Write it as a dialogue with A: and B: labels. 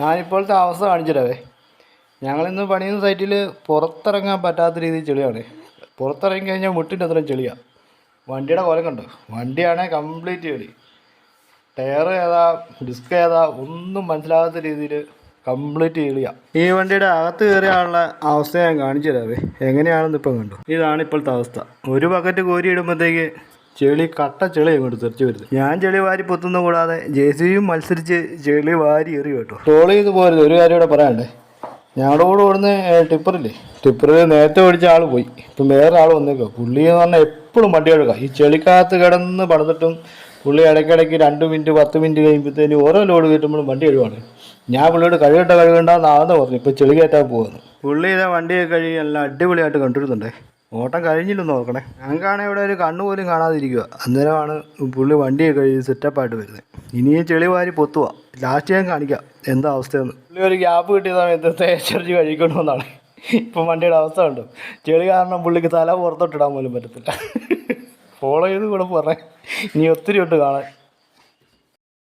A: ഞാനിപ്പോഴത്തെ അവസ്ഥ കാണിച്ചിട്ടേ ഞങ്ങളിന്ന് പണിയുന്ന സൈറ്റിൽ പുറത്തിറങ്ങാൻ പറ്റാത്ത രീതിയിൽ ചെളിയാണ്. പുറത്തിറങ്ങി കഴിഞ്ഞാൽ മുട്ടിന്റെ അത്രയും ചെളിയാണ് വണ്ടിയുടെ കോലം കണ്ടോ വണ്ടിയാണേ കംപ്ലീറ്റ് ചെളി. ടയർ ഏതാ ഡിസ്ക് ഏതാ ഒന്നും മനസ്സിലാകാത്ത രീതിയിൽ കംപ്ലീറ്റ് ചെളിയാണ് ഈ വണ്ടിയുടെ അകത്ത് കയറിയാനുള്ള അവസ്ഥ ഞാൻ കാണിച്ചു തരാവേ എങ്ങനെയാണെന്ന് ഇപ്പം കണ്ടു. ഇതാണ് ഇപ്പോഴത്തെ അവസ്ഥ. ഒരു ബക്കറ്റ് കോരി ഇടുമ്പോഴത്തേക്ക് ചെളി കട്ട ചെളി അങ്ങോട്ട് തെറിച്ച് വരുന്നത്. ഞാൻ ചെളി വാരി പൊത്തുന്ന കൂടാതെ ജെ സി ബിയും മത്സരിച്ച് ചെളി വാരി എറി കേട്ടോ. ട്രോൾ ചെയ്ത് പോരുത്. ഒരു കാര്യം ഇവിടെ പറയാണ്ടേ ഞങ്ങളുടെ കൂടെ ഓടുന്ന ടിപ്പറില്ലേ? ടിപ്പറിൽ നേരത്തെ ഓടിച്ച ആൾ പോയി. ഇപ്പം വേറെ ആൾ വന്നേക്കോ പുള്ളി എന്ന് പറഞ്ഞാൽ എപ്പോഴും വണ്ടി എടുക്കാം ഈ ചെളിക്കകത്ത് കിടന്ന് പണിതിട്ടും പുള്ളി ഇടയ്ക്കിടയ്ക്ക് രണ്ട് മിനിറ്റ് പത്ത് മിനിറ്റ് കഴിയുമ്പോഴത്തേന് ഓരോ ലോഡ് കയറ്റുമ്പോഴും വണ്ടി എഴുവാണ് ഞാൻ പുള്ളിയോട് കഴുകട്ട കഴുകണ്ടെന്നാണെന്ന് പറഞ്ഞു ഇപ്പോൾ ചെളി കയറ്റാൻ പോകുന്നു പുള്ളി ഇതാ വണ്ടിയൊക്കെ കഴുകി എല്ലാം അടിപൊളിയായിട്ട് കണ്ടിരുന്നുണ്ടേ. ഓട്ടം കഴിഞ്ഞില്ലെന്ന് നോക്കണേ ഞങ്ങൾക്കാണെ ഇവിടെ ഒരു കണ്ണ് പോലും കാണാതിരിക്കുക. അന്നേരമാണ് പുള്ളി വണ്ടിയൊക്കെ കഴുകി സെറ്റപ്പായിട്ട് വരുന്നത്. ഇനിയും ചെളി വാരി പൊത്തുക ലാസ്റ്റ് ഞാൻ കാണിക്കാം എന്താ അവസ്ഥയെന്ന്. പുള്ളി ഒരു ഗ്യാപ്പ് കിട്ടിയ സമയത്ത് തേച്ചടിച്ച് കഴിക്കണമെന്നാണ്. ഇപ്പം വണ്ടിയുടെ അവസ്ഥ ഉണ്ട് ചെളി കാരണം പുള്ളിക്ക് തല പുറത്തോട്ടിടാൻ പോലും പറ്റത്തില്ല. ഫോളോ ചെയ്ത് കൂടെ പറഞ്ഞേ ഇനി ഒത്തിരി ഉണ്ട് കാണാൻ.